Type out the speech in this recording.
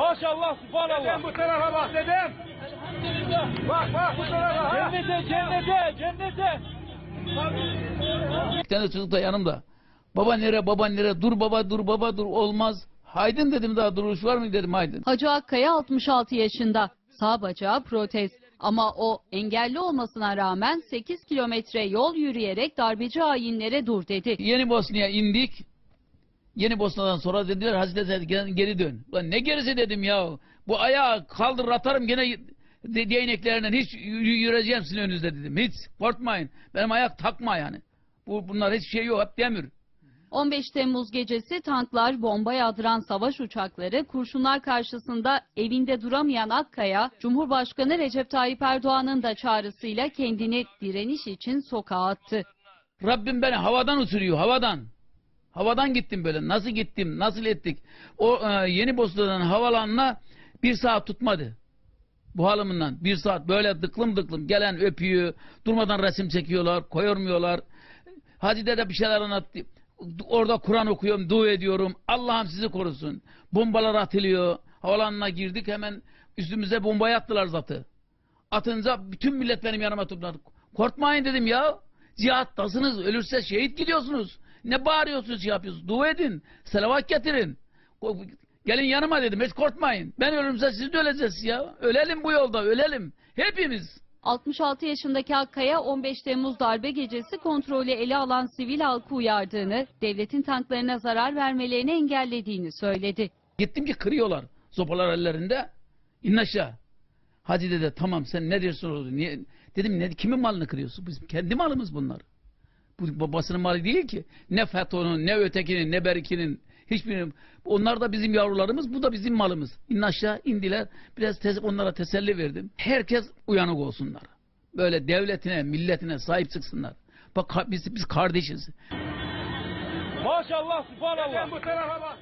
Maşallah subhanallah. Dedem bu tarafa bak dedem. Bak bak bu tarafa. ha. Cennete cennete cennete. Bir tane çocuk da yanımda. Baba nere baba nere dur baba dur baba dur olmaz. Haydın dedim daha duruş var mı dedim haydın. Hacı Akkaya 66 yaşında. Sağ bacağı protez. Ama o engelli olmasına rağmen 8 kilometre yol yürüyerek darbeci hainlere dur dedi. Yeni Bosna'ya indik. Yeni Bosna'dan sonra dediler Hazreti geri, dön. Lan ne gerisi dedim ya. Bu ayağı kaldır atarım gene de, değneklerinden hiç yürü- yürüyeceğim sizin önünüzde dedim. Hiç korkmayın. Benim ayak takma yani. Bu, bunlar hiçbir şey yok hep demir. 15 Temmuz gecesi tanklar, bomba yağdıran savaş uçakları, kurşunlar karşısında evinde duramayan Akkaya, Cumhurbaşkanı Recep Tayyip Erdoğan'ın da çağrısıyla kendini direniş için sokağa attı. Rabbim beni havadan uçuruyor havadan. Havadan gittim böyle. Nasıl gittim, nasıl ettik. O e, yeni Bosna'dan havalanına bir saat tutmadı. Bu halımından bir saat böyle dıklım dıklım gelen öpüyor. Durmadan resim çekiyorlar, koyurmuyorlar. Hacı dede bir şeyler anlattı. Orada Kur'an okuyorum, dua ediyorum. Allah'ım sizi korusun. Bombalar atılıyor. Havalanına girdik hemen üstümüze bombayı attılar zatı. Atınca bütün millet benim yanıma toplandı. Korkmayın dedim ya. Cihattasınız. Ölürse şehit gidiyorsunuz. Ne bağırıyorsunuz şey yapıyorsunuz. Dua edin. Selavat getirin. Gelin yanıma dedim. Hiç korkmayın. Ben ölürümse siz de öleceksiniz ya. Ölelim bu yolda. Ölelim. Hepimiz. 66 yaşındaki Akkaya 15 Temmuz darbe gecesi kontrolü ele alan sivil halkı uyardığını, devletin tanklarına zarar vermelerini engellediğini söyledi. Gittim ki kırıyorlar. Sopalar ellerinde. İn aşağı. Hacı dede tamam sen ne diyorsun? Niye? Dedim ne, kimin malını kırıyorsun? Bizim kendi malımız bunlar. Bu babasının malı değil ki. Ne FETÖ'nün, ne ötekinin, ne Berikinin. Hiçbirinin. Onlar da bizim yavrularımız, bu da bizim malımız. İn aşağı indiler. Biraz tes- onlara teselli verdim. Herkes uyanık olsunlar. Böyle devletine, milletine sahip çıksınlar. Bak biz, biz kardeşiz. Maşallah subhanallah. Bu tarafa bak.